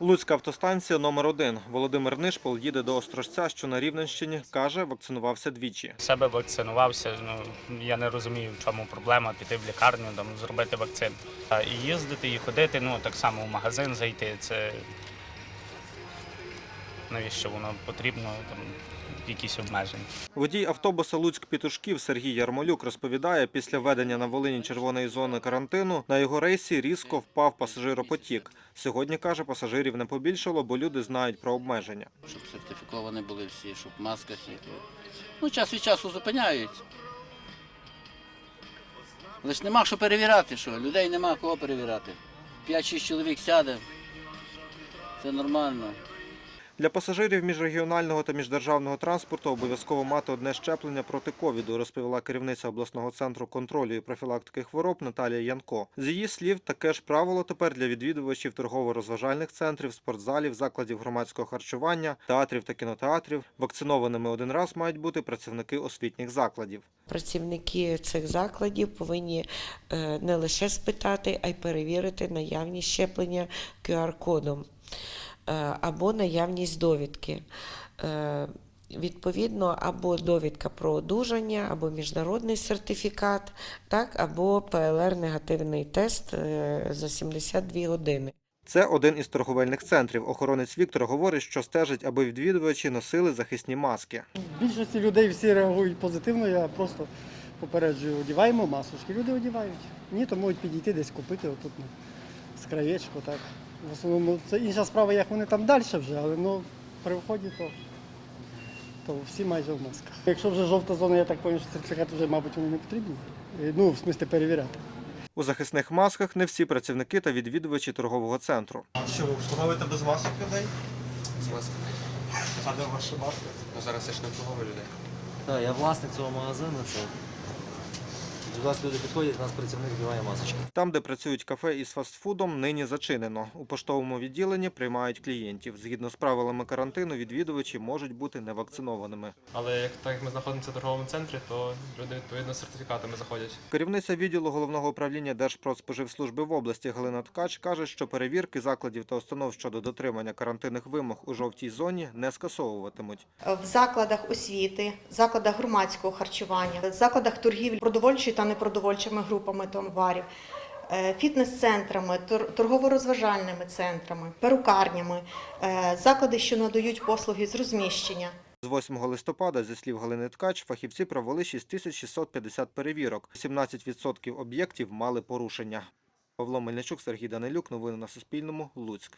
Луцька автостанція номер 1 Володимир Нишпол їде до Острожця, що на Рівненщині. Каже, вакцинувався двічі. Себе вакцинувався. Ну я не розумію, в чому проблема піти в лікарню, там зробити вакцину. І їздити, і ходити, ну так само в магазин зайти. Це навіщо воно потрібно? Там якісь обмеження. Водій автобуса Луцьк-Пітушків Сергій Ярмолюк розповідає, після введення на Волині червоної зони карантину на його рейсі різко впав пасажиропотік. Сьогодні каже, пасажирів не побільшало, бо люди знають про обмеження. щоб сертифіковані були всі, щоб в масках їх. Ну, час від часу зупиняють. Лиш нема що перевіряти, що людей нема кого перевіряти. 5-6 чоловік сяде. Це нормально. Для пасажирів міжрегіонального та міждержавного транспорту обов'язково мати одне щеплення проти ковіду, розповіла керівниця обласного центру контролю і профілактики хвороб Наталія Янко. З її слів, таке ж правило тепер для відвідувачів торгово-розважальних центрів, спортзалів, закладів громадського харчування, театрів та кінотеатрів. Вакцинованими один раз мають бути працівники освітніх закладів. Працівники цих закладів повинні е, не лише спитати, а й перевірити наявність щеплення QR-кодом або наявність довідки. Е, Відповідно, або довідка про одужання, або міжнародний сертифікат, так, або ПЛР-негативний тест е, за 72 години. Це один із торговельних центрів. Охоронець Віктор говорить, що стежить, аби відвідувачі носили захисні маски. Більшості людей всі реагують позитивно, я просто попереджую, одіваємо масочки. Люди одівають. Ні, то можуть підійти десь купити отут з краєчку. Так. В основному це інша справа, як вони там далі вже, але ну, при вході то, то всі майже в масках. Якщо вже жовта зона, я так розумію, що сертифікат вже, мабуть, вони не потрібні. Е, Ну, в смислі перевіряти. У захисних масках не всі працівники та відвідувачі торгового центру. Що ви встановите без масок людей? З масками. А де ваші маски? Ну зараз я ж не обслуговую людей. Так, я власник цього магазину. Це... До нас люди підходять, у нас працівник вдіває масочки. Там, де працюють кафе із фастфудом, нині зачинено. У поштовому відділенні приймають клієнтів. Згідно з правилами карантину, відвідувачі можуть бути невакцинованими. Але як так як ми знаходимося в торговому центрі, то люди відповідно з сертифікатами заходять. Керівниця відділу головного управління Держпродспоживслужби в області Галина Ткач каже, що перевірки закладів та установ щодо дотримання карантинних вимог у жовтій зоні не скасовуватимуть. в закладах освіти, закладах громадського харчування, закладах торгівлі продовольчою та непродовольчими групами товарів, е, фітнес-центрами, тор- торгово-розважальними центрами, перукарнями, е, заклади, що надають послуги з розміщення. З 8 листопада, зі слів Галини Ткач, фахівці провели 6650 перевірок. 17% об'єктів мали порушення. Павло Мельничук, Сергій Данилюк. Новини на Суспільному. Луцьк.